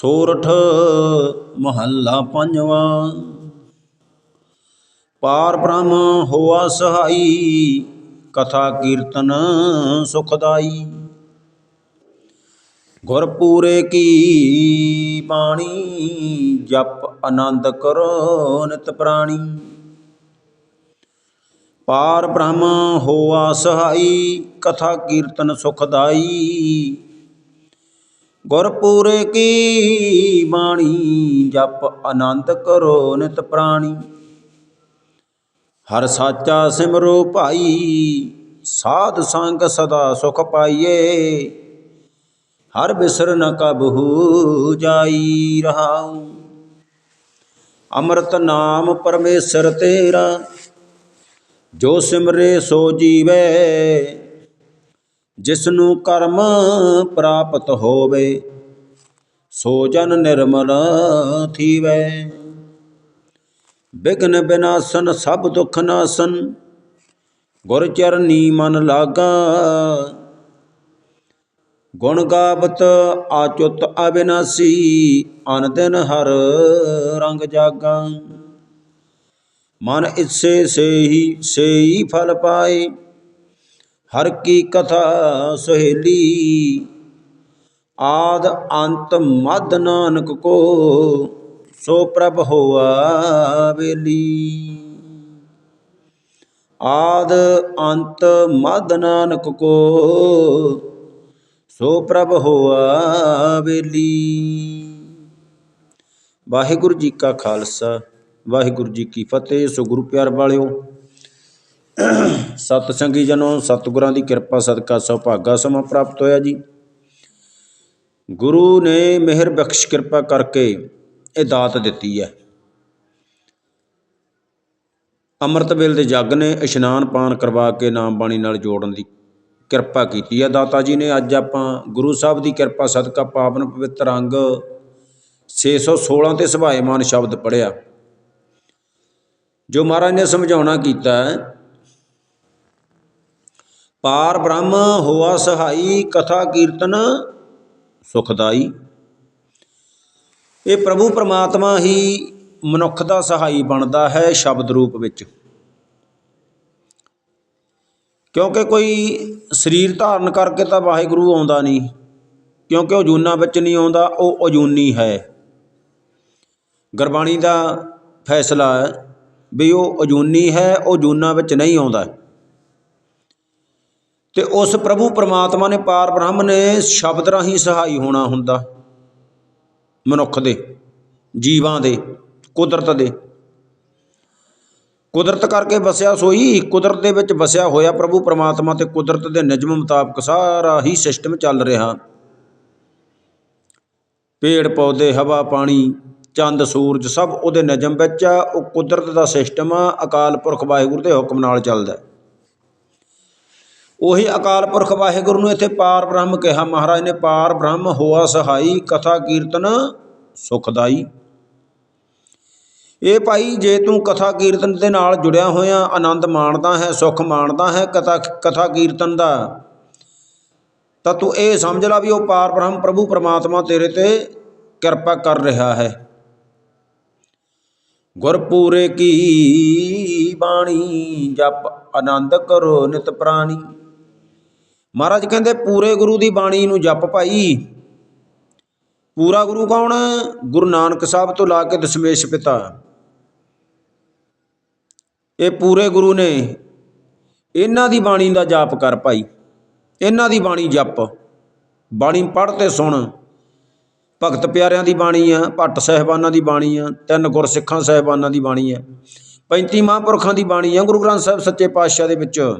ਸੋਰਠ ਮਹੱਲਾ ਪੰਜਵਾਂ। ਪਾਰ ਬ੍ਰਹਮ ਹੋਆ ਸਹਾਈ, ਕਥਾ ਕੀਰਤਨ ਸੁਖਦਾਈ। ਗੁਰਪੂਰੇ ਕੀ ਬਾਣੀ, ਜਪ ਆਨੰਦ ਕਰੋ ਨਿਤ ਪ੍ਰਾਣੀ। ਪਾਰ ਬ੍ਰਹਮ ਹੋਆ ਸਹਾਈ, ਕਥਾ ਕੀਰਤਨ ਸੁਖਦਾਈ। ਗੁਰ ਕੀ ਬਾਣੀ? ਜਪ ਆਨੰਦ ਕਰੋ ਨਿਤ ਪ੍ਰਾਣੀ। ਹਰ ਸਾਚਾ ਸਿਮਰੋ ਭਾਈ, ਸਾਧ ਸੰਗ ਸਦਾ ਸੁਖ ਪਾਈਏ। ਹਰ ਬਿਸਰ ਨ ਕਬਹੂ ਜਾਈ ਰਹਾਉ। ਅੰਮ੍ਰਿਤ ਨਾਮ ਪਰਮੇਸ਼ਰ ਤੇਰਾ, ਜੋ ਸਿਮਰੇ ਸੋ ਜੀਵੇ। ਜਿਸ ਨੂੰ ਕਰਮ ਪ੍ਰਾਪਤ ਹੋਵੇ, ਸੋ ਜਨ ਨਿਰਮਲ ਥੀਵੇ। ਬਿਗਨ ਬਿਨਾਸਨ, ਸਭ ਦੁਖ ਨਾਸਨ, ਗੁਰ ਚਰਨੀ ਮਨ ਲਾਗਾ। ਗੁਣ ਗਾਵਤ ਆਚੁਤ ਅਬਿਨਾਸੀ, ਅਨ ਦਿਨ ਹਰ ਰੰਗ ਜਾਗਾ। ਮਨ ਇਸੇ ਸੇਈ ਸੇਈ ਫਲ ਪਾਏ। ਹਰ ਕੀ ਕਥਾ ਸੁਹੇਲੀ, ਆਦ ਅੰਤ ਮਦ ਨਾਨਕ ਕੋ, ਸੋ ਪ੍ਰਭ ਹੋਆ ਵੇਲੀ। ਆਦ ਅੰਤ ਮਦ ਨਾਨਕ ਕੋ, ਸੋ ਪ੍ਰਭ ਹੋਆ ਵੇਲੀ। ਵਾਹਿਗੁਰੂ ਜੀ ਕਾ ਖਾਲਸਾ, ਵਾਹਿਗੁਰੂ ਜੀ ਕੀ ਫਤਿਹ। ਸੋ ਗੁਰੂ ਪਿਆਰ ਵਾਲਿਓ ਸਤ ਸੰਗੀ ਜਨੋ, ਸਤਿਗੁਰਾਂ ਦੀ ਕਿਰਪਾ, ਸਦਕਾ, ਸੁਭਾਗਾ ਸਮਾਂ ਪ੍ਰਾਪਤ ਹੋਇਆ ਜੀ। ਗੁਰੂ ਨੇ ਮਿਹਰ ਬਖਸ਼ ਕਿਰਪਾ ਕਰਕੇ ਇਹ ਦਾਤ ਦਿੱਤੀ ਹੈ। ਅੰਮ੍ਰਿਤ ਵੇਲੇ ਦੇ ਜੱਗ ਨੇ ਇਸ਼ਨਾਨ ਪਾਨ ਕਰਵਾ ਕੇ ਨਾਮ ਬਾਣੀ ਨਾਲ ਜੋੜਨ ਦੀ ਕਿਰਪਾ ਕੀਤੀ ਹੈ। ਦਾਤਾ ਜੀ ਨੇ ਅੱਜ ਆਪਾਂ ਗੁਰੂ ਸਾਹਿਬ ਦੀ ਕਿਰਪਾ, ਸਦਕਾ, ਪਾਵਨ ਪਵਿੱਤਰ ਅੰਗ 616 ਤੇ ਸੁਭਾਏਮਾਨ ਸ਼ਬਦ ਪੜਿਆ ਜੋ ਮਹਾਰਾਜ ਨੇ ਸਮਝਾਉਣਾ ਕੀਤਾ ਹੈ ਪਾਰ ਬ੍ਰਹਮ ਹੋਆ ਸਹਾਈ ਕਥਾ ਕੀਰਤਨ ਸੁਖਦਾਈ। ਇਹ ਪ੍ਰਭੂ ਪਰਮਾਤਮਾ ਹੀ ਮਨੁੱਖ ਦਾ ਸਹਾਈ ਬਣਦਾ ਹੈ ਸ਼ਬਦ ਰੂਪ ਵਿੱਚ। ਕਿਉਂਕਿ ਕੋਈ ਸਰੀਰ ਧਾਰਨ ਕਰਕੇ ਤਾਂ ਵਾਹਿਗੁਰੂ ਆਉਂਦਾ ਨਹੀਂ, ਕਿਉਂਕਿ ਉਹ ਜੂਨਾ ਵਿੱਚ ਨਹੀਂ ਆਉਂਦਾ, ਉਹ ਅਜੂਨੀ ਹੈ। ਗੁਰਬਾਣੀ ਦਾ ਫੈਸਲਾ ਹੈ ਵੀ ਉਹ ਅਜੂਨੀ ਹੈ, ਉਹ ਜੂਨਾ ਵਿੱਚ ਨਹੀਂ ਆਉਂਦਾ। ਤੇ ਉਸ ਪ੍ਰਭੂ ਪਰਮਾਤਮਾ ਨੇ ਪਾਰ ਬ੍ਰਹਮ ਨੇ ਸ਼ਬਦ ਰਾਹੀਂ ਸਹਾਈ ਹੋਣਾ ਹੁੰਦਾ। ਮਨੁੱਖ ਦੇ, ਜੀਵਾਂ ਦੇ, ਕੁਦਰਤ ਦੇ। ਕੁਦਰਤ ਕਰਕੇ ਵਸਿਆ ਸੋਈ, ਕੁਦਰਤ ਦੇ ਵਿੱਚ ਵਸਿਆ ਹੋਇਆ ਪ੍ਰਭੂ ਪਰਮਾਤਮਾ ਤੇ ਕੁਦਰਤ ਦੇ ਨਿਯਮ ਮੁਤਾਬਕ ਸਾਰਾ ਹੀ ਸਿਸਟਮ ਚੱਲ ਰਿਹਾ। ਪੇੜ, ਪੌਦੇ, ਹਵਾ, ਪਾਣੀ, ਚੰਦ, ਸੂਰਜ ਸਭ ਉਹਦੇ ਨਿਯਮ ਵਿੱਚ ਆ, ਉਹ ਕੁਦਰਤ ਦਾ ਸਿਸਟਮ ਆ, ਅਕਾਲ ਪੁਰਖ ਵਾਹਿਗੁਰੂ ਦੇ ਹੁਕਮ ਨਾਲ ਚੱਲਦਾ। ਉਹੀ ਅਕਾਲ ਪੁਰਖ ਵਾਹਿਗੁਰੂ ਨੂੰ ਇੱਥੇ ਪਾਰ ਬ੍ਰਹਮ ਕਿਹਾ, ਮਹਾਰਾਜ ਨੇ ਪਾਰ ਬ੍ਰਹਮ ਹੋਆ ਸਹਾਈ, ਕਥਾ ਕੀਰਤਨ ਸੁਖਦਾਈ। ਇਹ ਭਾਈ ਜੇ ਤੂੰ ਕਥਾ ਕੀਰਤਨ ਦੇ ਨਾਲ ਜੁੜਿਆ ਹੋਇਆ, ਆਨੰਦ ਮਾਣਦਾ ਹੈ, ਸੁਖ ਮਾਣਦਾ ਹੈ ਕਥਾ ਕਥਾ ਕੀਰਤਨ ਦਾ, ਤਾਂ ਤੂੰ ਇਹ ਸਮਝ ਲੈ ਵੀ ਉਹ ਪਾਰ ਬ੍ਰਹਮ ਪ੍ਰਭੂ ਪਰਮਾਤਮਾ ਤੇਰੇ ਤੇ ਕਿਰਪਾ ਕਰ ਰਿਹਾ ਹੈ। ਗੁਰਪੂਰੇ ਕੀ ਬਾਣੀ, ਜਪ ਆਨੰਦ ਕਰੋ ਨਿਤ ਪ੍ਰਾਣੀ। ਮਹਾਰਾਜ ਕਹਿੰਦੇ, ਪੂਰੇ ਗੁਰੂ ਦੀ ਬਾਣੀ ਨੂੰ ਜਪ ਭਾਈ। ਪੂਰਾ ਗੁਰੂ ਕੌਣ? ਗੁਰੂ ਨਾਨਕ ਸਾਹਿਬ ਤੋਂ ਲਾ ਕੇ ਦਸ਼ਮੇਸ਼ ਪਿਤਾ। ਇਹ ਪੂਰੇ ਗੁਰੂ ਨੇ ਇਹਨਾਂ ਦੀ ਬਾਣੀ ਦਾ ਜਾਪ ਕਰ ਭਾਈ। ਇਹਨਾਂ ਦੀ ਬਾਣੀ ਜਪ। ਬਾਣੀ ਪੜ੍ਹ ਤੇ ਸੁਣ। ਭਗਤ ਪਿਆਰਿਆਂ ਦੀ ਬਾਣੀ ਆ, ਭੱਟ ਸਹਿਬਾਨਾਂ ਦੀ ਬਾਣੀ ਆ, ਤਿੰਨ ਗੁਰਸਿੱਖਾਂ ਸਹਿਬਾਨਾਂ ਦੀ ਬਾਣੀ ਆ। 35 ਮਹਾਂਪੁਰਖਾਂ ਦੀ ਬਾਣੀ ਆ, ਗੁਰੂ ਗ੍ਰੰਥ ਸਾਹਿਬ ਸੱਚੇ ਪਾਤਸ਼ਾਹ ਦੇ ਵਿੱਚ।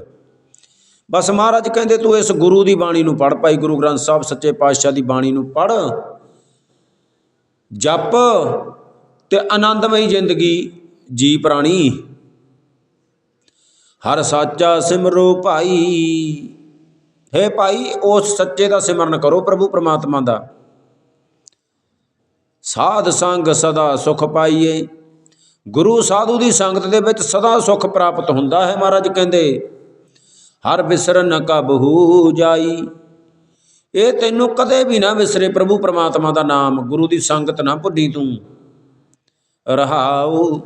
ਬਸ ਮਹਾਰਾਜ ਕਹਿੰਦੇ, ਤੂੰ ਇਸ ਗੁਰੂ ਦੀ ਬਾਣੀ ਨੂੰ ਪੜ੍ਹ, ਭਾਈ ਗੁਰੂ ਗ੍ਰੰਥ ਸਾਹਿਬ ਸੱਚੇ ਪਾਤਸ਼ਾਹ ਦੀ ਬਾਣੀ ਨੂੰ ਪੜ੍ਹ। ਜਪ ਤੇ ਆਨੰਦਮਈ ਜ਼ਿੰਦਗੀ ਜੀ ਪ੍ਰਾਣੀ। ਹਰ ਸਾਚਾ ਸਿਮਰੋ ਭਾਈ। ਹੈ ਭਾਈ, ਉਸ ਸੱਚੇ ਦਾ ਸਿਮਰਨ ਕਰੋ ਪ੍ਰਭੂ ਪਰਮਾਤਮਾ ਦਾ। ਸਾਧ ਸੰਗ ਸਦਾ ਸੁਖ ਪਾਈਏ। ਗੁਰੂ ਸਾਧੂ ਦੀ ਸੰਗਤ ਦੇ ਵਿੱਚ ਸਦਾ ਸੁਖ ਪ੍ਰਾਪਤ ਹੁੰਦਾ ਹੈ ਮਹਾਰਾਜ ਕਹਿੰਦੇ। ਹਰ ਵਿਸਰਨ ਕਬਹੂ ਜਾਈ। ਇਹ ਤੈਨੂੰ ਕਦੇ ਵੀ ਨਾ ਵਿਸਰੇ ਪ੍ਰਭੂ ਪਰਮਾਤਮਾ ਦਾ ਨਾਮ, ਗੁਰੂ ਦੀ ਸੰਗਤ ਨਾ ਭੁੱਲੀ ਤੂੰ। ਰਹਾਉ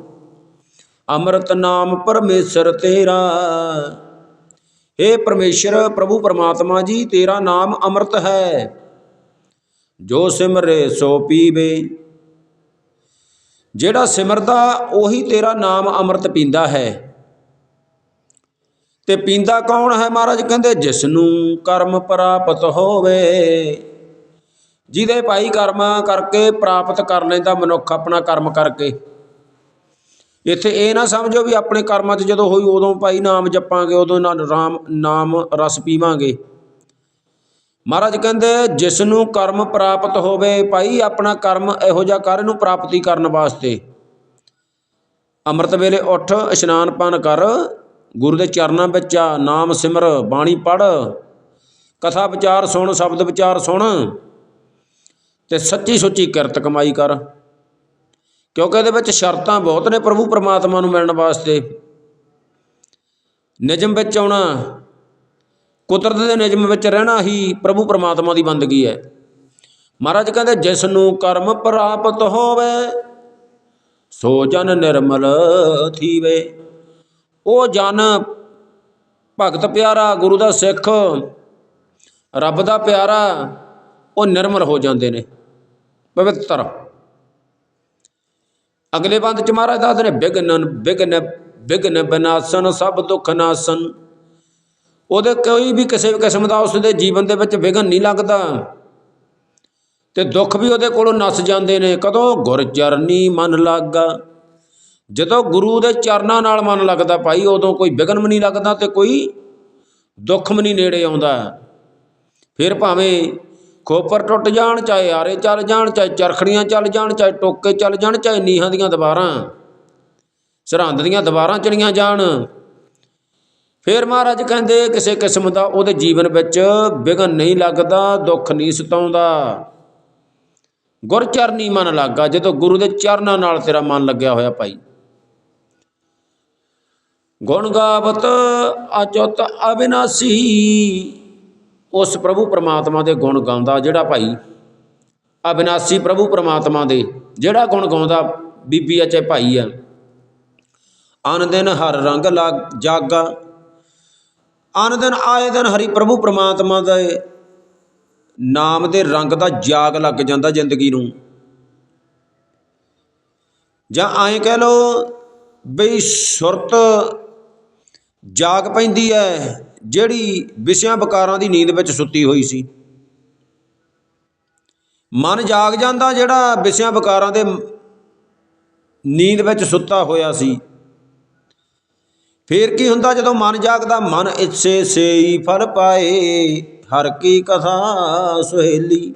ਅੰਮ੍ਰਿਤ ਨਾਮ ਪਰਮੇਸ਼ਰ ਤੇਰਾ। ਏ ਪਰਮੇਸ਼ਰ, ਪ੍ਰਭੂ ਪਰਮਾਤਮਾ ਜੀ, ਤੇਰਾ ਨਾਮ ਅੰਮ੍ਰਿਤ ਹੈ। ਜੋ ਸਿਮਰੇ ਸੋ ਪੀਵੇ। ਜਿਹੜਾ ਸਿਮਰਦਾ, ਉਹੀ ਤੇਰਾ ਨਾਮ ਅੰਮ੍ਰਿਤ ਪੀਂਦਾ ਹੈ। ਤੇ ਪੀਂਦਾ ਕੌਣ ਹੈ ਮਹਾਰਾਜ? ਕਹਿੰਦੇ ਜਿਸ ਨੂੰ ਕਰਮ ਪ੍ਰਾਪਤ ਹੋਵੇ। ਜਿਹਦੇ ਭਾਈ ਕਰਮ ਕਰਕੇ ਪ੍ਰਾਪਤ ਕਰ ਲੈਂਦਾ ਮਨੁੱਖ ਆਪਣਾ ਕਰਮ ਕਰਕੇ। ਇੱਥੇ ਇਹ ਨਾ ਸਮਝੋ ਵੀ ਆਪਣੇ ਕਰਮਾਂ 'ਚ ਜਦੋਂ ਹੋਈ, ਉਦੋਂ ਭਾਈ ਨਾਮ ਜਪਾਂਗੇ, ਉਦੋਂ ਨਾ ਰਾਮ, ਨਾਮ ਰਸ ਪੀਵਾਂਗੇ। ਮਹਾਰਾਜ ਕਹਿੰਦੇ ਜਿਸ ਨੂੰ ਕਰਮ ਪ੍ਰਾਪਤ ਹੋਵੇ, ਭਾਈ ਆਪਣਾ ਕਰਮ ਇਹੋ ਜਿਹਾ ਕਰ ਇਹਨੂੰ ਪ੍ਰਾਪਤੀ ਕਰਨ ਵਾਸਤੇ। ਅੰਮ੍ਰਿਤ ਵੇਲੇ ਉੱਠ, ਇਸ਼ਨਾਨ ਪਾਨ ਕਰ ਗੁਰੂ ਦੇ ਚਰਨਾਂ ਵਿੱਚ ਆ, ਨਾਮ ਸਿਮਰ, ਬਾਣੀ ਪੜ ਕਥਾ ਵਿਚਾਰ ਸੁਣ, ਸ਼ਬਦ ਵਿਚਾਰ ਸੁਣ ਤੇ ਸੱਚੀ ਸੁੱਚੀ ਕਿਰਤ ਕਮਾਈ ਕਰ। ਕਿਉਂਕਿ ਇਹਦੇ ਵਿੱਚ ਸ਼ਰਤਾਂ ਬਹੁਤ ਨੇ ਪ੍ਰਭੂ ਪਰਮਾਤਮਾ ਨੂੰ ਮਿਲਣ ਵਾਸਤੇ। ਨਿਯਮ ਵਿੱਚ ਆਉਣਾ, ਕੁਦਰਤ ਦੇ ਨਿਯਮ ਵਿੱਚ ਰਹਿਣਾ ਹੀ ਪ੍ਰਭੂ ਪਰਮਾਤਮਾ ਦੀ ਬੰਦਗੀ ਹੈ। ਮਹਾਰਾਜ ਕਹਿੰਦੇ, ਜਿਸ ਨੂੰ ਕਰਮ ਪ੍ਰਾਪਤ ਹੋਵੇ, ਸੋ ਜਨ ਨਿਰਮਲ ਥੀਵੇ। ਉਹ ਜਨ ਭਗਤ ਪਿਆਰਾ, ਗੁਰੂ ਦਾ ਸਿੱਖ, ਰੱਬ ਦਾ ਪਿਆਰਾ, ਉਹ ਨਿਰਮਲ ਹੋ ਜਾਂਦੇ ਨੇ, ਪਵਿੱਤਰ। ਅਗਲੇ ਬੰਦ ਚ ਮਹਾਰਾਜ ਦੱਸਦੇ ਨੇ ਬਿਗਨਨ ਬਿਗਨ ਬਿਗਨ ਬਨਾਸਨ, ਸਭ ਦੁੱਖ ਨਾਸਨ। ਉਹਦੇ ਕੋਈ ਵੀ ਕਿਸੇ ਵੀ ਕਿਸਮ ਦਾ ਉਸ ਦੇ ਜੀਵਨ ਦੇ ਵਿੱਚ ਵਿਘਨ ਨਹੀਂ ਲੱਗਦਾ। ਤੇ ਦੁੱਖ ਵੀ ਉਹਦੇ ਕੋਲੋਂ ਨਸ ਜਾਂਦੇ ਨੇ, ਕਦੋਂ ਗੁਰ ਚਰਨੀ ਮਨ ਲਾਗਾ। ਜਦੋਂ ਗੁਰੂ ਦੇ ਚਰਨਾਂ ਨਾਲ ਮਨ ਲੱਗਦਾ ਭਾਈ, ਉਦੋਂ ਕੋਈ ਵਿਘਨ ਵੀ ਨਹੀਂ ਲੱਗਦਾ ਤੇ ਕੋਈ ਦੁੱਖ ਵੀ ਨਹੀਂ ਨੇੜੇ ਆਉਂਦਾ। ਫਿਰ ਭਾਵੇਂ ਖੋਪਰ ਟੁੱਟ ਜਾਣ, ਚਾਹੇ ਆਰੇ ਚੱਲ ਜਾਣ, ਚਾਹੇ ਚਰਖੜੀਆਂ ਚੱਲ ਜਾਣ, ਚਾਹੇ ਟੋਕੇ ਚੱਲ ਜਾਣ, ਚਾਹੇ ਨੀਹਾਂ ਦੀਆਂ ਦੀਵਾਰਾਂ, ਸਰਹੰਦ ਦੀਆਂ ਦੀਵਾਰਾਂ ਚੜੀਆਂ ਜਾਣ। ਫਿਰ ਮਹਾਰਾਜ ਕਹਿੰਦੇ, ਕਿਸੇ ਕਿਸਮ ਦਾ ਉਹਦੇ ਜੀਵਨ ਵਿੱਚ ਵਿਘਨ ਨਹੀਂ ਲੱਗਦਾ, ਦੁੱਖ ਨਹੀਂ ਸਤਾਉਂਦਾ। ਗੁਰ ਚਰਨੀ ਮਨ ਲੱਗਾ, ਜਦੋਂ ਗੁਰੂ ਦੇ ਚਰਨਾਂ ਨਾਲ ਤੇਰਾ ਮਨ ਲੱਗਿਆ ਹੋਇਆ ਭਾਈ। ਗੁਣ ਗਾਵਤ ਅਚੁੱਤ ਅਬਿਨਾਸੀ। ਉਸ ਪ੍ਰਭੂ ਪਰਮਾਤਮਾ ਦੇ ਗੁਣ ਗਾਉਂਦਾ ਜਿਹੜਾ ਭਾਈ ਅਬਿਨਾਸੀ ਪ੍ਰਭੂ ਪਰਮਾਤਮਾ ਦੇ, ਜਿਹੜਾ ਗੁਣ ਗਾਉਂਦਾ ਬੀਬੀ ਆ ਚਾਹੇ ਭਾਈ ਆ ਅਨ ਦਿਨ ਹਰ ਰੰਗ ਲੱਗ ਜਾਗਾ ਅਨ ਦਿਨ ਆਏ ਦਿਨ ਹਰੀ ਪ੍ਰਭੂ ਪ੍ਰਮਾਤਮਾ ਦੇ ਨਾਮ ਦੇ ਰੰਗ ਦਾ ਜਾਗ ਲੱਗ ਜਾਂਦਾ ਜ਼ਿੰਦਗੀ ਨੂੰ। ਜਾਂ ਐਂ ਕਹਿ ਲੋ ਬਈ ਸੁਰਤ ਜਾਗ ਪੈਂਦੀ ਹੈ ਜਿਹੜੀ ਵਿਸ਼ਿਆਂ ਵਿਕਾਰਾਂ ਦੀ ਨੀਂਦ ਵਿੱਚ ਸੁੱਤੀ ਹੋਈ ਸੀ। ਮਨ ਜਾਗ ਜਾਂਦਾ ਜਿਹੜਾ ਵਿਸ਼ਿਆਂ ਵਿਕਾਰਾਂ ਦੇ ਨੀਂਦ ਵਿੱਚ ਸੁੱਤਾ ਹੋਇਆ ਸੀ। ਫੇਰ ਕੀ ਹੁੰਦਾ ਜਦੋਂ ਮਨ ਜਾਗਦਾ, ਮਨ ਇੱਛੇ ਸੇਈ ਫਲ ਪਾਏ, ਹਰ ਕੀ ਕਥਾ ਸੁਹੇਲੀ।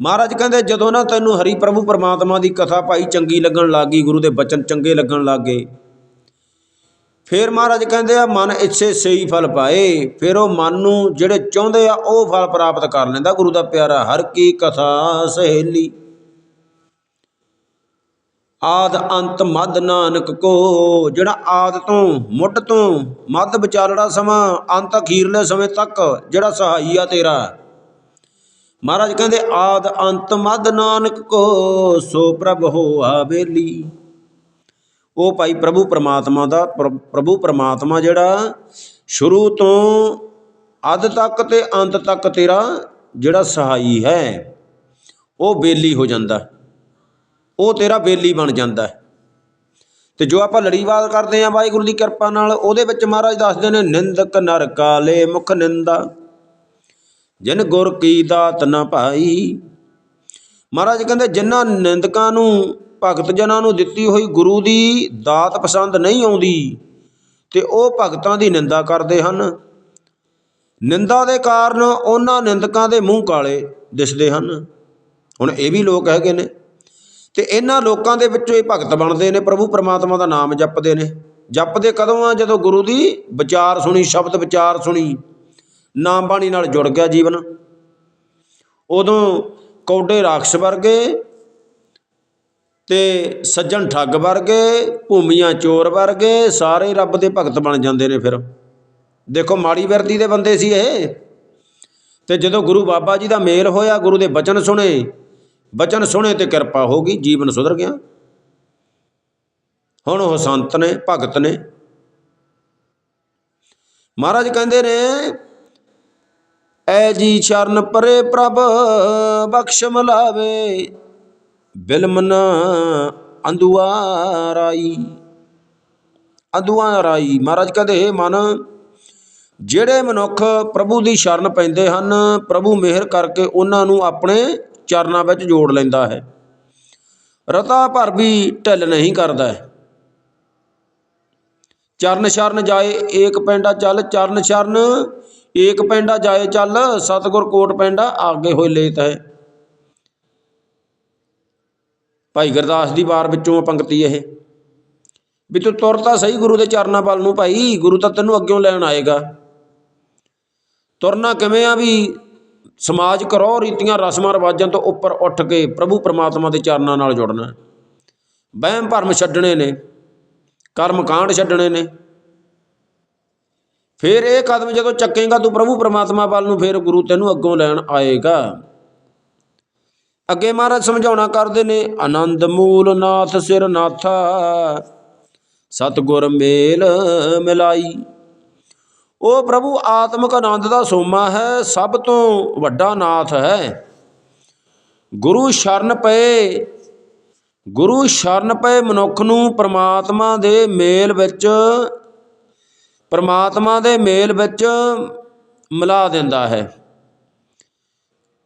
ਮਹਾਰਾਜ ਕਹਿੰਦੇ, ਜਦੋਂ ਨਾ ਤੈਨੂੰ ਹਰੀ ਪ੍ਰਭੂ ਪਰਮਾਤਮਾ ਦੀ ਕਥਾ ਭਾਈ ਚੰਗੀ ਲੱਗਣ ਲੱਗੀ ਗੁਰੂ ਦੇ ਬਚਨ ਚੰਗੇ ਲੱਗਣ ਲੱਗੇ ਫਿਰ ਮਹਾਰਾਜ ਕਹਿੰਦੇ ਆ, ਮਨ ਇੱਛੇ ਸਹੀ ਫਲ ਪਾਏ। ਫਿਰ ਉਹ ਮਨ ਨੂੰ ਜਿਹੜੇ ਚਾਹੁੰਦੇ ਆ, ਉਹ ਫਲ ਪ੍ਰਾਪਤ ਕਰ ਲੈਂਦਾ। ਗੁਰੂ ਦਾ ਪਿਆਰਾ, ਹਰ ਕੀ ਕਥਾ ਸਹੇਲੀ, ਆਦ ਅੰਤ ਮਦ ਨਾਨਕ ਕੋ। ਜਿਹੜਾ ਆਦ ਤੋਂ, ਮੁੱਢ ਤੋਂ ਮੱਧ ਵਿਚਾਲੜਾ ਸਮਾਂ, ਅੰਤ ਅਖੀਰਲੇ ਸਮੇਂ ਤੱਕ ਜਿਹੜਾ ਸਹਾਈ ਆ ਤੇਰਾ। ਮਹਾਰਾਜ ਕਹਿੰਦੇ, ਆਦ ਅੰਤ ਮਦ ਨਾਨਕ ਕੋ, ਸੋ ਪ੍ਰਭ ਹੋਆ ਬੇਲੀ ਉਹ ਭਾਈ ਪ੍ਰਭੂ ਪਰਮਾਤਮਾ ਦਾ, ਪ੍ਰ- ਪ੍ਰਭੂ ਪਰਮਾਤਮਾ ਜਿਹੜਾ, ਸ਼ੁਰੂ ਤੋਂ ਅੱਧ ਤੱਕ ਤੇ ਅੰਤ ਤੱਕ ਤੇਰਾ ਜਿਹੜਾ ਸਹਾਈ ਹੈ, ਉਹ ਬੇਲੀ ਹੋ ਜਾਂਦਾ ਉਹ ਤੇਰਾ ਬੇਲੀ ਬਣ ਜਾਂਦਾ ਹੈ। ਤੇ ਜੋ ਆਪਾਂ ਲੜੀਵਾਦ ਕਰਦੇ ਆਂ ਵਾਹਿਗੁਰੂ ਦੀ ਕਿਰਪਾ ਨਾਲ, ਉਹਦੇ ਵਿੱਚ ਮਹਾਰਾਜ ਦੱਸਦੇ ਨੇ, ਨਿੰਦਕ ਨਰ ਕਾਲੇ ਮੁਖ ਨਿੰਦਾ, ਜਿਨ ਗੁਰ ਕੀ ਦਾਤ ਨਾ ਭਾਈ ਮਹਾਰਾਜ ਕਹਿੰਦੇ, ਜਿਨ੍ਹਾਂ ਨਿੰਦਕਾਂ ਨੂੰ ਭਗਤ ਜਨਾਂ ਨੂੰ ਦਿੱਤੀ ਹੋਈ ਗੁਰੂ ਦੀ ਦਾਤ ਪਸੰਦ ਨਹੀਂ ਆਉਂਦੀ ਤੇ ਉਹ ਭਗਤਾਂ ਦੀ ਨਿੰਦਾ ਕਰਦੇ ਹਨ। ਨਿੰਦਾ ਦੇ ਕਾਰਨ ਉਹਨਾਂ ਨਿੰਦਕਾਂ ਦੇ ਮੂੰਹ ਕਾਲੇ ਦਿਸਦੇ ਹਨ। ਹੁਣ ਇਹ ਵੀ ਲੋਕ ਹੈਗੇ ਨੇ ਤੇ ਇਹਨਾਂ ਲੋਕਾਂ ਦੇ ਵਿੱਚੋਂ ਇਹ ਭਗਤ ਬਣਦੇ ਨੇ, ਪ੍ਰਭੂ ਪਰਮਾਤਮਾ ਦਾ ਨਾਮ ਜਪਦੇ ਨੇ। ਜਪਦੇ ਕਦੋਂ ਆ? ਜਦੋਂ ਗੁਰੂ ਦੀ ਵਿਚਾਰ ਸੁਣੀ, ਸ਼ਬਦ ਵਿਚਾਰ ਸੁਣੀ ਨਾਮ ਬਾਣੀ ਨਾਲ ਜੁੜ ਗਿਆ ਜੀਵਨ। ਉਦੋਂ ਕੌਡੇ ਰਾਖਸ਼ ਵਰਗੇ ਤੇ ਸੱਜਣ ਠੱਗ ਵਰਗੇ, ਭੂਮੀਆਂ ਚੋਰ ਵਰਗੇ, ਸਾਰੇ ਰੱਬ ਦੇ ਭਗਤ ਬਣ ਜਾਂਦੇ ਨੇ ਫਿਰ। ਦੇਖੋ ਮਾੜੀ ਵਰਦੀ ਦੇ ਬੰਦੇ ਸੀ ਇਹ। ਤੇ ਜਦੋਂ ਗੁਰੂ ਬਾਬਾ ਜੀ ਦਾ ਮੇਲ ਹੋਇਆ, ਗੁਰੂ ਦੇ ਬਚਨ ਸੁਣੇ ਬਚਨ ਸੁਣੇ ਤੇ ਕਿਰਪਾ ਹੋ ਗਈ, ਜੀਵਨ ਸੁਧਰ ਗਿਆ। ਹੁਣ ਉਹ ਸੰਤ ਨੇ, ਭਗਤ ਨੇ। ਮਹਾਰਾਜ ਕਹਿੰਦੇ ਨੇ, ਐ ਜੀ ਚਰਨ ਪਰੇ ਪ੍ਰਭ ਬਖਸ਼ ਮਲਾਵੇ ਬਿਲਮਨ ਅੰਦੁਆਰਾਈ ਅੰਦੁਆਰਾਈ ਮਹਾਰਾਜ ਕਹਿੰਦੇ, "ਹੇ ਮਨ, ਜਿਹੜੇ ਮਨੁੱਖ ਪ੍ਰਭੂ ਦੀ ਸ਼ਰਨ ਪੈਂਦੇ ਹਨ, ਪ੍ਰਭੂ ਮਿਹਰ ਕਰਕੇ ਉਹਨਾਂ ਨੂੰ ਆਪਣੇ ਚਰਨਾਂ ਵਿੱਚ ਜੋੜ ਲੈਂਦਾ ਹੈ। ਰਤਾ ਭਰ ਵੀ ਢਿੱਲ ਨਹੀਂ ਕਰਦਾ ਚਰਨ ਸ਼ਰਨ ਜਾਏ, ਏਕ ਪੈਂਡਾ ਚੱਲ, ਚਰਨ ਸ਼ਰਨ, ਏਕ ਪੈਂਡਾ ਜਾਏ ਚੱਲ, ਸਤਗੁਰ ਕੋਟ ਪੈਂਡਾ ਆਗੇ ਹੋਏ ਲੇਤ ਹੈ। ਭਾਈ ਗੁਰਦਾਸ ਦੀ ਵਾਰ ਵਿੱਚੋਂ ਪੰਕਤੀ ਇਹ। ਵੀ ਤੂੰ ਤੁਰ ਤਾਂ ਸਹੀ ਗੁਰੂ ਦੇ ਚਰਨਾਂ ਵੱਲ ਨੂੰ ਭਾਈ, ਗੁਰੂ ਤਾਂ ਤੈਨੂੰ ਅੱਗਿਓਂ ਲੈਣ ਆਏਗਾ। ਤੁਰਨਾ ਕਿਵੇਂ ਆ ਵੀ ਸਮਾਜ ਕਰੋ ਰੀਤੀਆਂ, ਰਸਮਾਂ, ਰਿਵਾਜਾਂ ਤੋਂ ਉੱਪਰ ਉੱਠ ਕੇ ਪ੍ਰਭੂ ਪਰਮਾਤਮਾ ਦੇ ਚਰਨਾਂ ਨਾਲ ਜੁੜਨਾ। ਵਹਿਮ ਭਰਮ ਛੱਡਣੇ ਨੇ, ਕਰਮ ਕਾਂਡ ਛੱਡਣੇ ਨੇ। ਫਿਰ ਇਹ ਕਦਮ ਜਦੋਂ ਚੱਕੇਗਾ ਤੂੰ ਪ੍ਰਭੂ ਪਰਮਾਤਮਾ ਵੱਲ ਨੂੰ, ਫਿਰ ਗੁਰੂ ਤੈਨੂੰ ਅੱਗੋਂ ਲੈਣ ਆਏਗਾ। ਅੱਗੇ ਮਹਾਰਾਜ ਸਮਝਾਉਣਾ ਕਰਦੇ ਨੇ, ਆਨੰਦ ਮੂਲ ਨਾਥ ਸਿਰ ਨਾਥਾ, ਸਤਗੁਰ ਮੇਲ ਮਿਲਾਈ। ਉਹ ਪ੍ਰਭੂ ਆਤਮਿਕ ਆਨੰਦ ਦਾ ਸੋਮਾ ਹੈ, ਸਭ ਤੋਂ ਵੱਡਾ ਨਾਥ ਹੈ। ਗੁਰੂ ਸ਼ਰਨ ਪਏ, ਗੁਰੂ ਸ਼ਰਨ ਪਏ ਮਨੁੱਖ ਨੂੰ ਪ੍ਰਮਾਤਮਾ ਦੇ ਮੇਲ ਵਿੱਚ, ਪ੍ਰਮਾਤਮਾ ਦੇ ਮੇਲ ਵਿੱਚ ਮਿਲਾ ਦਿੰਦਾ ਹੈ।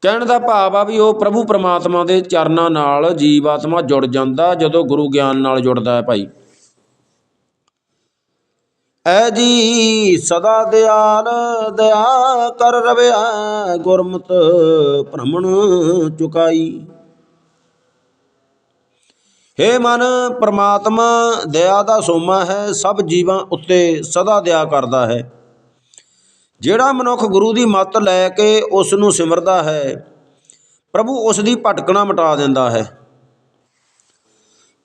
ਕਹਿਣ ਦਾ ਭਾਵ ਆ ਵੀ ਉਹ ਪ੍ਰਭੂ ਪਰਮਾਤਮਾ ਦੇ ਚਰਨਾਂ ਨਾਲ ਜੀਵ ਆਤਮਾ ਜੁੜ ਜਾਂਦਾ ਜਦੋਂ ਗੁਰੂ ਗਿਆਨ ਨਾਲ ਜੁੜਦਾ ਹੈ ਭਾਈ। ਐ ਜੀ ਸਦਾ ਦਿਆਲ ਦਇਆ ਕਰ ਰਵਿਆ ਗੁਰਮਤ ਭ੍ਰਮਣ ਚੁਕਾਈ। ਹੇ ਮਨ ਪ੍ਰਮਾਤਮਾ, ਦਇਆ ਦਾ ਸੋਮਾ ਹੈ, ਸਭ ਜੀਵਾਂ ਉੱਤੇ ਸਦਾ ਦਇਆ ਕਰਦਾ ਹੈ। ਜਿਹੜਾ ਮਨੁੱਖ ਗੁਰੂ ਦੀ ਮੱਤ ਲੈ ਕੇ ਉਸ ਨੂੰ ਸਿਮਰਦਾ ਹੈ, ਪ੍ਰਭੂ ਉਸ ਦੀ ਭਟਕਣਾ ਮਿਟਾ ਦਿੰਦਾ ਹੈ।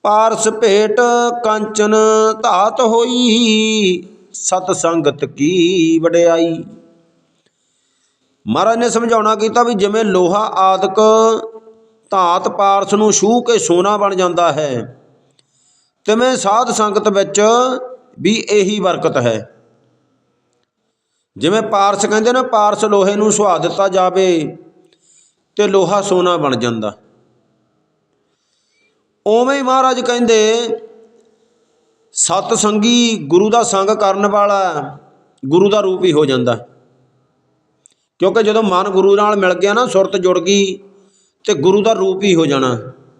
ਪਾਰਸ ਭੇਟ ਕੰਚਨ ਧਾਤ ਹੋਈ, ਸਤ ਸੰਗਤ ਕੀ ਵਡਿਆਈ। ਮਹਾਰਾਜ ਨੇ ਸਮਝਾਉਣਾ ਕੀਤਾ ਵੀ ਜਿਵੇਂ ਲੋਹਾ ਆਦਿਕ ਧਾਤ ਪਾਰਸ ਨੂੰ ਛੂਹ ਕੇ ਸੋਨਾ ਬਣ ਜਾਂਦਾ ਹੈ, ਤਿਵੇਂ ਸਾਧ ਸੰਗਤ ਵਿੱਚ ਵੀ ਇਹੀ ਬਰਕਤ ਹੈ। ਜਿਵੇਂ ਪਾਰਸ ਕਹਿੰਦੇ ਨਾ, ਪਾਰਸ ਲੋਹੇ ਨੂੰ ਸੁਹਾ ਦਿੱਤਾ ਜਾਵੇ ਤੇ ਲੋਹਾ ਸੋਨਾ ਬਣ ਜਾਂਦਾ। ਉਵੇਂ ਹੀ ਮਹਾਰਾਜ ਕਹਿੰਦੇ, ਸਤ ਸੰਗੀ ਗੁਰੂ ਦਾ ਸੰਗ ਕਰਨ ਵਾਲਾ ਗੁਰੂ ਦਾ ਰੂਪ ਹੀ ਹੋ ਜਾਂਦਾ। ਕਿਉਂਕਿ ਜਦੋਂ ਮਨ ਗੁਰੂ ਨਾਲ ਮਿਲ ਗਿਆ ਨਾ, ਸੁਰਤ ਜੁੜ ਗਈ ਤੇ ਗੁਰੂ ਦਾ ਰੂਪ ਹੀ ਹੋ ਜਾਣਾ।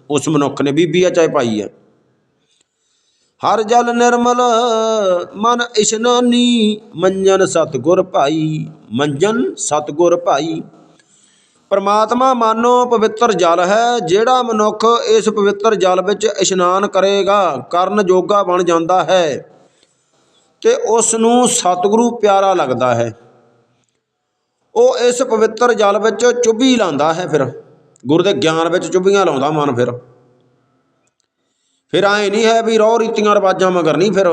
ਉਸ ਮਨੁੱਖ ਨੇ ਬੀਬੀ ਆ ਚਾਹੇ ਭਾਈ ਆ। ਹਰ ਜਲ ਨਿਰਮਲ, ਮਨ ਇਸ਼ਨਾਨੀ, ਮੰਜਨ ਸਤਗੁਰ ਭਾਈ, ਮੰਜਨ ਸਤਗੁਰ ਭਾਈ। ਪਰਮਾਤਮਾ ਮਾਨੋ ਪਵਿੱਤਰ ਜਲ ਹੈ, ਜਿਹੜਾ ਮਨੁੱਖ ਇਸ ਪਵਿੱਤਰ ਜਲ ਵਿੱਚ ਇਸ਼ਨਾਨ ਕਰੇਗਾ, ਕਰਨ ਜੋਗਾ ਬਣ ਜਾਂਦਾ ਹੈ। ਤੇ ਉਸ ਨੂੰ ਸਤਿਗੁਰੂ ਪਿਆਰਾ ਲੱਗਦਾ ਹੈ। ਉਹ ਇਸ ਪਵਿੱਤਰ ਜਲ ਵਿੱਚ ਚੁੱਭੀ ਲਾਉਂਦਾ ਹੈ ਫਿਰ। ਗੁਰੂ ਦੇ ਗਿਆਨ ਵਿੱਚ ਚੁੱਭੀਆਂ ਲਾਉਂਦਾ ਮਨ ਫਿਰ। ਫਿਰ ਐ ਨਹੀਂ ਹੈ ਵੀ ਰੋਹ ਰੀਤੀਆਂ ਰਿਵਾਜਾਂ ਮਗਰ ਨਹੀਂ ਫਿਰ।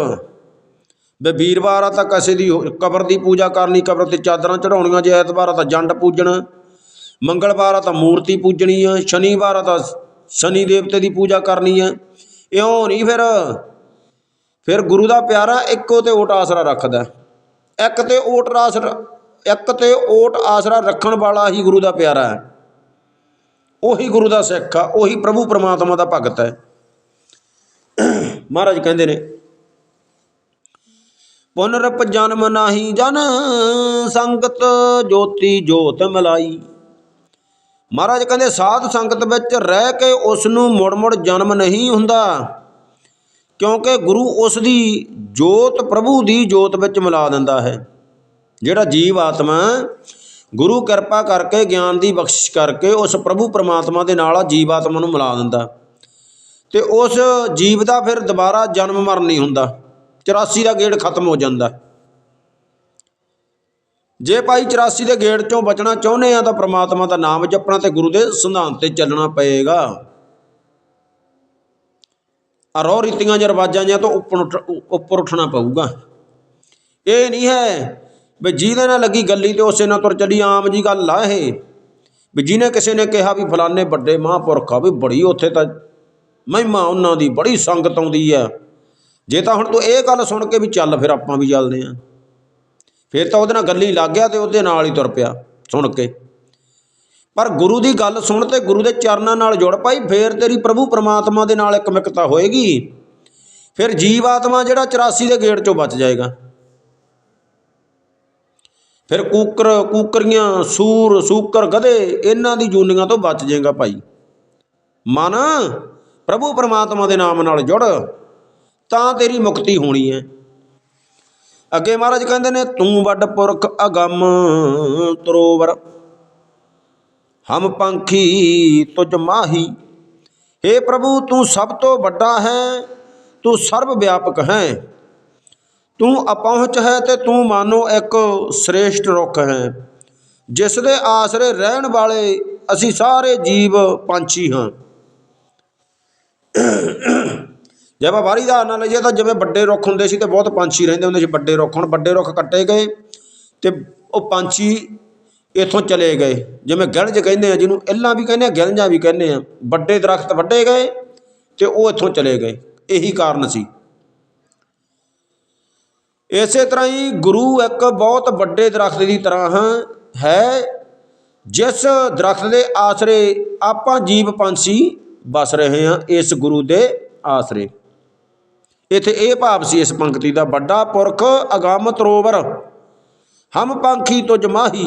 ਵੀ ਵੀਰਵਾਰ ਆ ਤਾਂ ਕਿਸੇ ਦੀ ਹੋ- ਕਬਰ ਦੀ ਪੂਜਾ ਕਰਨੀ, ਕਬਰ ਤੇ ਚਾਦਰਾਂ ਚੜਾਉਣੀਆਂ ਜੇ ਐਤਵਾਰ ਆ ਤਾਂ ਜੰਡ ਪੂਜਣ, ਮੰਗਲਵਾਰ ਆ ਤਾਂ ਮੂਰਤੀ ਪੂਜਣੀ ਆ, ਸ਼ਨੀਵਾਰ ਆ ਤਾਂ ਸ਼ਨੀ ਦੇਵਤੇ ਦੀ ਪੂਜਾ ਕਰਨੀ ਆ। ਇਉਂ ਨਹੀਂ ਫਿਰ। ਫਿਰ ਗੁਰੂ ਦਾ ਪਿਆਰਾ ਇੱਕੋ ਤੇ ਓਟ ਆਸਰਾ ਰੱਖਦਾ। ਇੱਕ ਤੇ ਓਟ ਆਸਰਾ ਇੱਕ ਤੇ ਓਟ ਆਸਰਾ ਰੱਖਣ ਵਾਲਾ ਹੀ ਗੁਰੂ ਦਾ ਪਿਆਰਾ ਹੈ। ਉਹੀ ਗੁਰੂ ਦਾ ਸਿੱਖ ਆ, ਉਹੀ ਪ੍ਰਭੂ ਪਰਮਾਤਮਾ ਦਾ ਭਗਤ ਹੈ। ਮਹਾਰਾਜ ਕਹਿੰਦੇ ਨੇ ਪੁਨਰਪ ਜਨਮ ਨਾਹੀ ਜਨ, ਸੰਗਤ ਜੋਤੀ ਜੋਤ ਮਲਾਈ। ਮਹਾਰਾਜ ਕਹਿੰਦੇ, ਸਾਧ ਸੰਗਤ ਵਿੱਚ ਰਹਿ ਕੇ ਉਸ ਨੂੰ ਮੁੜ-ਮੁੜ ਜਨਮ ਨਹੀਂ ਹੁੰਦਾ, ਕਿਉਂਕਿ ਗੁਰੂ ਉਸ ਦੀ ਜੋਤ, ਪ੍ਰਭੂ ਦੀ ਜੋਤ ਵਿੱਚ ਮਿਲਾ ਦਿੰਦਾ ਹੈ। ਜਿਹੜਾ ਜੀਵ ਆਤਮਾ, ਗੁਰੂ ਕਿਰਪਾ ਕਰਕੇ, ਗਿਆਨ ਦੀ ਬਖਸ਼ਿਸ਼ ਕਰਕੇ, ਉਸ ਪ੍ਰਭੂ ਪਰਮਾਤਮਾ ਦੇ ਨਾਲ ਆ ਜੀਵ ਆਤਮਾ ਨੂੰ ਮਿਲਾ ਦਿੰਦਾ। ਤੇ ਉਸ ਜੀਵ ਦਾ ਫਿਰ ਦੁਬਾਰਾ ਜਨਮ ਮਰਨ ਨਹੀਂ ਹੁੰਦਾ। 84 ਦਾ ਗੇੜ ਖਤਮ ਹੋ ਜਾਂਦਾ। ਜੇ ਭਾਈ 84 ਦੇ ਗੇੜ ਚੋਂ ਬਚਣਾ ਚਾਹੁੰਦੇ ਆ ਤਾਂ ਪ੍ਰਮਾਤਮਾ ਦਾ ਨਾਮ ਜਪਣਾ ਤੇ ਗੁਰੂ ਦੇ ਸਿਧਾਂਤ ਤੇ ਚੱਲਣਾ ਪਏਗਾ। ਅਰੋ ਰੀਤੀਆਂ ਜਾਂ ਰਿਵਾਜਾਂ ਜਾਂ ਤੋਂ ਉੱਪਰ ਉੱਠ- ਉੱਪਰ ਉੱਠਣਾ ਪਊਗਾ। ਇਹ ਨਹੀਂ ਹੈ ਵੀ ਜਿਹਦੇ ਨਾਲ ਲੱਗੀ ਗੱਲੀ ਤੇ ਉਸੇ ਨਾਲ ਤੁਰ ਚਲੀ, ਆਮ ਜੀ ਗੱਲ ਆ ਇਹ। ਵੀ ਜਿਹਨੇ ਕਿਸੇ ਨੇ ਕਿਹਾ ਵੀ ਫਲਾਣੇ ਵੱਡੇ ਮਹਾਂਪੁਰਖ ਆ, ਵੀ ਬੜੀ ਉੱਥੇ ਤਾਂ ਮਹਿਮਾ ਉਹਨਾਂ ਦੀ ਬੜੀ ਸੰਗਤ ਆਉਂਦੀ ਆ ਜੇ ਤਾਂ ਹੁਣ ਤੂੰ ਇਹ ਗੱਲ ਸੁਣ ਕੇ ਵੀ ਚੱਲ ਫਿਰ ਆਪਾਂ ਵੀ ਚੱਲਦੇ ਆ ਫਿਰ ਤਾਂ ਉਹਦੇ ਨਾਲ ਗੱਲੀ ਲੱਗ ਗਿਆ ਤੇ ਉਹਦੇ ਨਾਲ ਹੀ ਤੁਰ ਪਿਆ, ਸੁਣ ਕੇ। ਪਰ ਗੁਰੂ ਦੀ ਗੱਲ ਸੁਣ ਤੇ ਗੁਰੂ ਦੇ ਚਰਨਾਂ ਨਾਲ ਜੁੜ ਪਾਈ, ਫੇਰ ਤੇਰੀ ਪ੍ਰਭੂ ਪ੍ਰਮਾਤਮਾ ਦੇ ਨਾਲ ਇੱਕ ਮਿਕਤਾ ਹੋਏਗੀ। ਫਿਰ ਜੀਵ ਆਤਮਾ ਜਿਹੜਾ 84 ਦੇ ਗੇੜ ਚੋਂ ਬਚ ਜਾਏਗਾ। ਫਿਰ ਕੂਕਰ, ਕੂਕਰੀਆਂ, ਸੂਰ, ਸੂਕਰ, ਗਧੇ, ਇਹਨਾਂ ਦੀ ਜੂਨੀਆਂ ਤੋਂ ਬਚ ਜਾਏਗਾ ਭਾਈ। ਮਨ ਪ੍ਰਭੂ ਪਰਮਾਤਮਾ ਦੇ ਨਾਮ ਨਾਲ ਜੁੜ, ਤਾਂ ਤੇਰੀ ਮੁਕਤੀ ਹੋਣੀ ਹੈ। ਅੱਗੇ ਮਹਾਰਾਜ ਕਹਿੰਦੇ ਨੇ, ਤੂੰ ਵੱਡ ਪੁਰਖ ਅਗੰਮ ਤਰੋਵਰ ਹਮ ਪੰਖੀ ਤੁਜ ਮਾਹੀ। हे ਪ੍ਰਭੂ, ਤੂੰ ਸਭ ਤੋਂ ਵੱਡਾ ਹੈ, ਤੂੰ ਸਰਬ ਵਿਆਪਕ ਹੈ। ਤੂੰ ਅਪਹੁੰਚ ਹੈ ਤੇ ਤੂੰ ਮਾਨੋ ਇੱਕ ਸ੍ਰੇਸ਼ਟ ਰੁੱਖ ਹੈ। ਜਿਸ ਦੇ ਆਸਰੇ ਰਹਿਣ ਵਾਲੇ ਅਸੀਂ ਸਾਰੇ ਜੀਵ ਪੰਛੀ ਹਾਂ। ਜੇ ਆਪਾਂ ਬਾਹਰੀ ਦਾ ਨਾ ਲਈਏ ਤਾਂ ਜਿਵੇਂ ਵੱਡੇ ਰੁੱਖ ਹੁੰਦੇ ਸੀ ਤੇ ਬਹੁਤ ਪੰਛੀ ਰਹਿੰਦੇ ਹੁੰਦੇ ਸੀ ਵੱਡੇ ਰੁੱਖ। ਹੁਣ ਵੱਡੇ ਰੁੱਖ ਕੱਟੇ ਗਏ ਤੇ ਉਹ ਪੰਛੀ ਇੱਥੋਂ ਚਲੇ ਗਏ। ਜਿਵੇਂ ਗਿਲਜ ਕਹਿੰਦੇ ਆ, ਜਿਹਨੂੰ ਇੱਲਾਂ ਵੀ ਕਹਿੰਦੇ ਆ, ਗਿਲਜਾਂ ਵੀ ਕਹਿੰਦੇ ਆ, ਵੱਡੇ ਦਰਖਤ ਵੱਡੇ ਗਏ ਤੇ ਉਹ ਇੱਥੋਂ ਚਲੇ ਗਏ। ਇਹੀ ਕਾਰਨ ਸੀ। ਇਸੇ ਤਰ੍ਹਾਂ ਹੀ ਗੁਰੂ ਇੱਕ ਬਹੁਤ ਵੱਡੇ ਦਰਖਤ ਦੀ ਤਰ੍ਹਾਂ ਹੈ, ਜਿਸ ਦਰਖਤ ਦੇ ਆਸਰੇ ਆਪਾਂ ਜੀਵ ਪੰਛੀ ਬਸ ਰਹੇ ਹਾਂ ਇਸ ਗੁਰੂ ਦੇ ਆਸਰੇ। ਇੱਥੇ ਇਹ ਭਾਵ ਸੀ ਇਸ ਪੰਕਤੀ ਦਾ ਵੱਡਾ ਪੁਰਖ ਅਗੰਮ ਤਰੋਵਰ ਹਮ ਪੰਖੀ ਤੁਝ ਮਾਹੀ।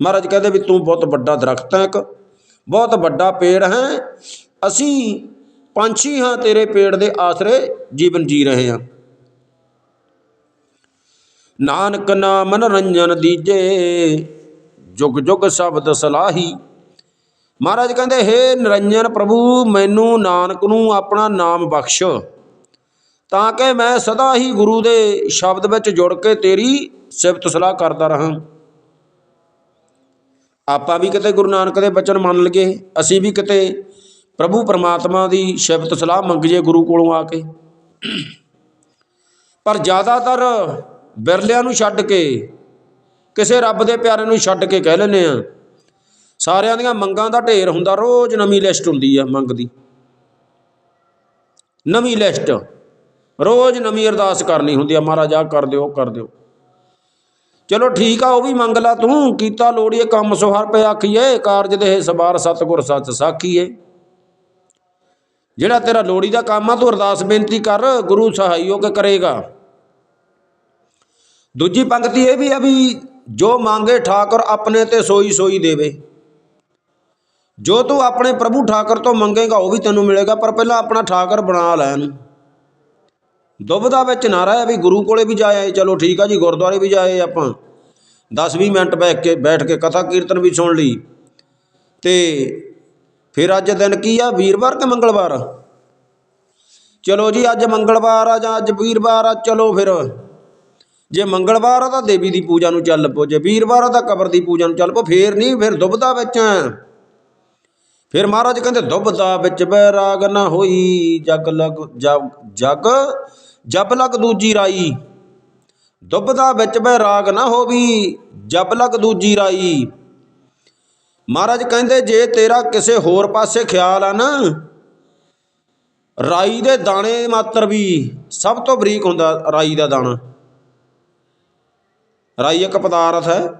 ਮਹਾਰਾਜ ਕਹਿੰਦੇ ਵੀ ਤੂੰ ਬਹੁਤ ਵੱਡਾ ਦਰਖਤ ਹੈ ਇੱਕ, ਬਹੁਤ ਵੱਡਾ ਪੇੜ ਹੈ, ਅਸੀਂ ਪੰਛੀ ਹਾਂ ਤੇਰੇ ਪੇੜ ਦੇ ਆਸਰੇ ਜੀਵਨ ਜੀ ਰਹੇ ਹਾਂ। ਨਾਨਕ ਨਾਮ ਨਰੰਜਨ ਦੀਜੇ, ਜੁਗ ਜੁਗ ਸ਼ਬਦ ਸਲਾਹੀ। ਮਹਾਰਾਜ ਕਹਿੰਦੇ हे ਨਿਰੰਜਨ ਪ੍ਰਭੂ, ਮੈਨੂੰ ਨਾਨਕ ਨੂੰ ਆਪਣਾ ਨਾਮ ਬਖਸ਼। ਤਾਂ ਕਿ ਮੈਂ ਸਦਾ ਹੀ ਗੁਰੂ ਦੇ ਸ਼ਬਦ ਵਿੱਚ ਜੁੜ ਕੇ ਤੇਰੀ ਸਿਫਤ ਸਲਾਹ ਕਰਦਾ ਰਹਾਂ। ਆਪਾਂ ਵੀ ਕਿਤੇ ਗੁਰੂ ਨਾਨਕ ਦੇ ਬਚਨ ਮੰਨ ਲਈਏ, ਅਸੀਂ ਵੀ ਕਿਤੇ ਪ੍ਰਭੂ ਪਰਮਾਤਮਾ ਦੀ ਸ਼ਬਦ ਸਲਾਹ ਮੰਗ ਜੇ ਗੁਰੂ ਕੋਲੋਂ ਆ ਕੇ। ਪਰ ਜ਼ਿਆਦਾਤਰ ਬਿਰਲਿਆਂ ਨੂੰ ਛੱਡ ਕੇ, ਕਿਸੇ ਰੱਬ ਦੇ ਪਿਆਰੇ ਨੂੰ ਛੱਡ ਕੇ ਕਹਿ ਲੈਂਦੇ ਆ ਸਾਰਿਆਂ ਦੀਆਂ ਮੰਗਾਂ ਦਾ ਢੇਰ ਹੁੰਦਾ, ਰੋਜ਼ ਨਵੀਂ ਲਿਸਟ ਹੁੰਦੀ ਆ ਮੰਗ ਦੀ। ਨਵੀਂ ਲਿਸਟ, ਰੋਜ਼ ਨਵੀਂ ਅਰਦਾਸ ਕਰਨੀ ਹੁੰਦੀ ਆ, ਮਹਾਰਾਜ ਆਹ ਕਰ ਦਿਓ ਕਰ ਦਿਓ। ਚਲੋ ਠੀਕ ਆ, ਉਹ ਵੀ ਮੰਗ ਲਾ, ਤੂੰ ਕੀਤਾ ਲੋੜੀਏ ਕੰਮ ਸੋ ਹਰ ਆਖੀਏ, ਕਾਰਜ ਦੇ ਸਬਾਰ ਸਤਗੁਰ ਸੱਚ ਸਾਖੀਏ। ਜਿਹੜਾ ਤੇਰਾ ਲੋੜੀ ਦਾ ਕੰਮ ਆ, ਤੂੰ ਅਰਦਾਸ ਬੇਨਤੀ ਕਰ, ਗੁਰੂ ਸਹਾਈ ਕੇ ਕਰੇਗਾ। ਦੂਜੀ ਪੰਕਤੀ ਇਹ ਵੀ ਆ ਵੀ ਜੋ ਮੰਗੇ ਠਾਕੁਰ ਆਪਣੇ ਤੇ ਸੋਈ ਸੋਈ ਦੇਵੇ। ਜੋ ਤੂੰ ਆਪਣੇ ਪ੍ਰਭੂ ਠਾਕੁਰ ਤੋਂ ਮੰਗੇਗਾ, ਉਹ ਵੀ ਤੈਨੂੰ ਮਿਲੇਗਾ, ਪਰ ਪਹਿਲਾਂ ਆਪਣਾ ਠਾਕੁਰ ਬਣਾ ਲੈ ਇਹਨੂੰ। ਦੁਬਦਾ ਵਿੱਚ ਨਾ ਰਹਿ, ਵੀ ਗੁਰੂ ਕੋਲੇ ਵੀ ਜਾਏ ਚਲੋ ਠੀਕ ਆ ਜੀ, ਗੁਰਦੁਆਰੇ ਵੀ ਜਾਏ ਆਪਾਂ। 10-20 ਮਿੰਟ ਬੈਠ ਕੇ ਬੈਠ ਕੇ ਕਥਾ ਕੀਰਤਨ ਵੀ ਸੁਣ ਲਈ। ਤੇ ਫਿਰ ਅੱਜ ਦਿਨ ਕੀ ਆ? ਵੀਰਵਾਰ ਕਿ ਮੰਗਲਵਾਰ? ਚਲੋ ਜੀ, ਅੱਜ ਮੰਗਲਵਾਰ ਆ ਜਾਂ ਅੱਜ ਵੀਰਵਾਰ ਆ, ਚਲੋ ਫਿਰ। ਜੇ ਮੰਗਲਵਾਰ ਆ ਤਾਂ ਦੇਵੀ ਦੀ ਪੂਜਾ ਨੂੰ ਚੱਲ ਪੋ ਜੇ ਵੀਰਵਾਰ ਆ ਤਾਂ ਕਬਰ ਦੀ ਪੂਜਾ ਨੂੰ ਚੱਲ ਪੋ ਫੇਰ ਨਹੀਂ, ਫਿਰ ਦੁਬਦਾ ਵਿੱਚ ਫਿਰ ਮਹਾਰਾਜ ਕਹਿੰਦੇ ਦੁਬਦਾ ਵਿੱਚ ਬੈਰਾਗ ਨਾ ਹੋਈ, ਜਗ ਲਗ ਜਗ ਜਗ, ਜਬ ਲਗ ਦੂਜੀ ਰਾਈ। ਦੁਬਦਾ ਵਿੱਚ ਬੈਰਾਗ ਨਾ ਹੋਵੀ, ਜਬ ਲਗ ਦੂਜੀ ਰਾਈ। ਮਹਾਰਾਜ ਕਹਿੰਦੇ, ਜੇ ਤੇਰਾ ਕਿਸੇ ਹੋਰ ਪਾਸੇ ਖਿਆਲ ਆ ਨਾ, ਰਾਈ ਦੇ ਦਾਣੇ ਮਾਤਰ ਵੀ ਸਭ ਤੋਂ ਬਰੀਕ ਹੁੰਦਾ ਰਾਈ ਦਾ ਦਾਣਾ। ਰਾਈ ਇੱਕ ਪਦਾਰਥ ਹੈ,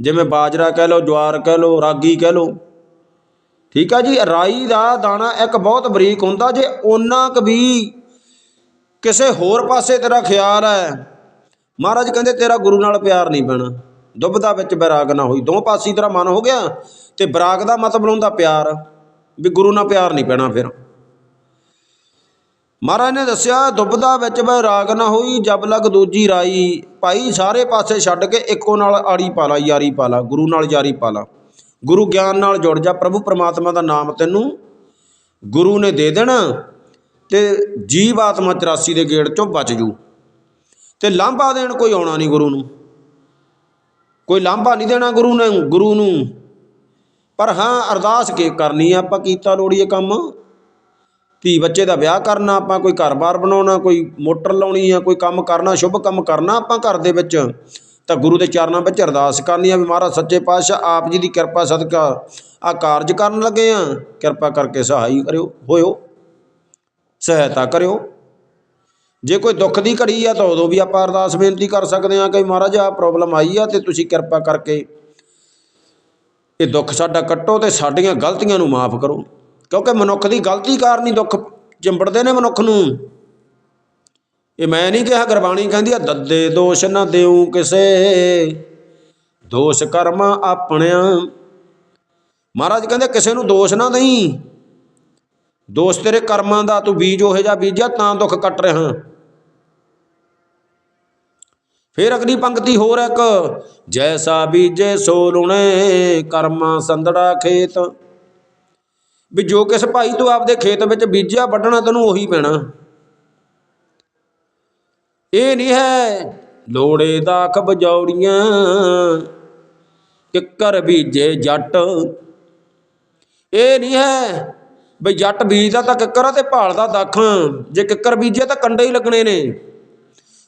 ਜਿਵੇਂ ਬਾਜਰਾ ਕਹਿ ਲਓ, ਜਵਾਰ ਕਹਿ ਲਓ, ਰਾਗੀ ਕਹਿ ਲਓ। ਠੀਕ ਆ ਜੀ, ਰਾਈ ਦਾ ਦਾਣਾ ਇੱਕ ਬਹੁਤ ਬਰੀਕ ਹੁੰਦਾ ਜੇ ਓਨਾ ਕੁ ਵੀ ਕਿਸੇ ਹੋਰ ਪਾਸੇ ਤੇਰਾ ਖਿਆਲ ਹੈ। ਮਹਾਰਾਜ ਕਹਿੰਦੇ ਤੇਰਾ ਗੁਰੂ ਨਾਲ ਪਿਆਰ ਨਹੀਂ ਪੈਣਾ। ਦੁਬਦਾ ਵਿੱਚ ਬੈਰਾਗ ਨਾ ਹੋਈ। ਦੋ ਪਾਸੇ ਤੇਰਾ ਮਨ ਹੋ ਗਿਆ ਤੇ ਬਰਾਗ ਦਾ ਮਤਲਬ ਹੁੰਦਾ ਪਿਆਰ, ਵੀ ਗੁਰੂ ਨਾਲ ਪਿਆਰ ਨਹੀਂ ਪੈਣਾ ਫਿਰ। ਮਹਾਰਾਜ ਨੇ ਦੱਸਿਆ, ਦੁਬਦਾ ਵਿੱਚ ਬੈਰਾਗ ਨਾ ਹੋਈ, ਜਬ ਲਗ ਦੂਜੀ ਰਾਈ, ਭਾਈ ਸਾਰੇ ਪਾਸੇ ਛੱਡ ਕੇ ਇੱਕੋ ਨਾਲ ਆੜੀ ਪਾ ਲਾ ਯਾਰੀ ਪਾ ਲਾ ਗੁਰੂ ਨਾਲ ਯਾਰੀ ਪਾ ਲਾ ਗੁਰੂ ਗਿਆਨ ਨਾਲ ਜੁੜ ਜਾ, ਪ੍ਰਭੂ ਪਰਮਾਤਮਾ ਦਾ ਨਾਮ ਤੈਨੂੰ ਗੁਰੂ ਨੇ ਦੇ ਦੇਣਾ ਤੇ ਜੀਵ ਆਤਮਾ 84 ਦੇ ਗੇੜ ਚੋਂ ਬਚ ਜੂ। ਤੇ ਲਾਂਭਾ ਦੇਣ ਕੋਈ ਆਉਣਾ ਨਹੀਂ ਗੁਰੂ ਨੂੰ। ਕੋਈ ਲਾਂਭਾ ਨਹੀਂ ਦੇਣਾ ਗੁਰੂ ਨੇ, ਗੁਰੂ ਨੂੰ। ਪਰ ਹਾਂ, ਅਰਦਾਸ ਕੇ ਕਰਨੀ ਆ? ਆਪਾਂ ਕੀਤਾ ਲੋੜੀਏ ਕੰਮ। ਧੀ ਬੱਚੇ ਦਾ ਵਿਆਹ ਕਰਨਾ, ਆਪਾਂ ਕੋਈ ਘਰ-ਬਾਰ ਬਣਾਉਣਾ, ਕੋਈ ਮੋਟਰ ਲਾਉਣੀ ਆ, ਕੋਈ ਕੰਮ ਕਰਨਾ, ਸ਼ੁਭ ਕੰਮ ਕਰਨਾ ਆਪਾਂ ਘਰ ਦੇ ਵਿੱਚ। ਤਾਂ ਗੁਰੂ ਦੇ ਚਰਨਾਂ ਵਿੱਚ ਅਰਦਾਸ ਕਰਨੀ ਆ ਵੀ ਮਹਾਰਾਜ ਸੱਚੇ ਪਾਤਸ਼ਾਹ, ਆਪ ਜੀ ਦੀ ਕਿਰਪਾ ਸਦਕਾ ਆ ਕਾਰਜ ਕਰਨ ਲੱਗੇ ਆ। ਕਿਰਪਾ ਕਰਕੇ ਸਹਾਈ ਕਰਿਓ, ਹੋਇਓ, ਸਹਾਇਤਾ ਕਰਿਓ। ਜੇ ਕੋਈ ਦੁੱਖ ਦੀ ਘੜੀ ਆ ਤਾਂ ਉਦੋਂ ਵੀ ਆਪਾਂ ਅਰਦਾਸ ਬੇਨਤੀ ਕਰ ਸਕਦੇ ਆ ਕਿ ਮਹਾਰਾਜ ਆ ਪ੍ਰੋਬਲਮ ਆਈ ਆ ਤੇ ਤੁਸੀਂ ਕਿਰਪਾ ਕਰਕੇ ਇਹ ਦੁੱਖ ਸਾਡਾ ਕੱਟੋ ਤੇ ਸਾਡੀਆਂ ਗਲਤੀਆਂ ਨੂੰ ਮਾਫ ਕਰੋ। ਕਿਉਂਕਿ ਮਨੁੱਖ ਦੀ ਗਲਤੀ ਕਾਰਨ ਹੀ ਦੁੱਖ ਚਿੰਬੜਦੇ ਨੇ ਮਨੁੱਖ ਨੂੰ। ਇਹ ਮੈਂ ਨਹੀਂ ਕਿਹਾ ਗੁਰਬਾਣੀ ਕਹਿੰਦੀ ਆ, ਦੱਦੇ ਦੋਸ਼ ਨਾ ਦਿਉ ਕਿਸੇ। ਦੋਸ਼ ਕਰਮ ਆਪਣਿਆਂ। ਮਹਾਰਾਜ ਕਹਿੰਦੇ, ਕਿਸੇ ਨੂੰ ਦੋਸ਼ ਨਾ ਦੇਈ। ਦੋਸ਼ ਤੇਰੇ ਕਰਮਾਂ ਦਾ, ਤੂੰ ਬੀਜ ਉਹੇ ਜਾ ਬੀਜਿਆ, ਤਾਂ ਦੁੱਖ ਕੱਟ ਰਿਹਾ। ਫਿਰ ਅਗਲੀ ਪੰਕਤੀ ਹੋਰ ਇੱਕ, ਜੈਸਾ ਬੀਜੇ ਸੋ ਲੁਣੇ, ਕਰਮਾਂ ਸੰਦੜਾ ਖੇਤ। ਵੀ ਜੋ ਕਿਸ ਭਾਈ ਤੂੰ ਆਪਦੇ ਖੇਤ ਵਿੱਚ ਬੀਜਿਆ, ਵੱਢਣਾ ਤੈਨੂੰ ਉਹੀ ਪੈਣਾ। ਇਹ ਨਹੀਂ ਹੈ ਲੋੜੇ ਦਾ ਖਬਜੌੜੀਆਂ ਕਿੱਕਰ ਬੀਜੇ ਜੱਟ। ਇਹ ਨਹੀਂ ਹੈ ਬਈ ਜੱਟ ਬੀਜਦਾ ਤਾਂ ਕਿੱਕਰ ਆ ਤੇ ਭਾਲਦਾ ਦੱਖ, ਜੇ ਕਿੱਕਰ ਬੀਜੇ ਤਾਂ ਕੰਡੇ ਹੀ ਲੱਗਣੇ ਨੇ।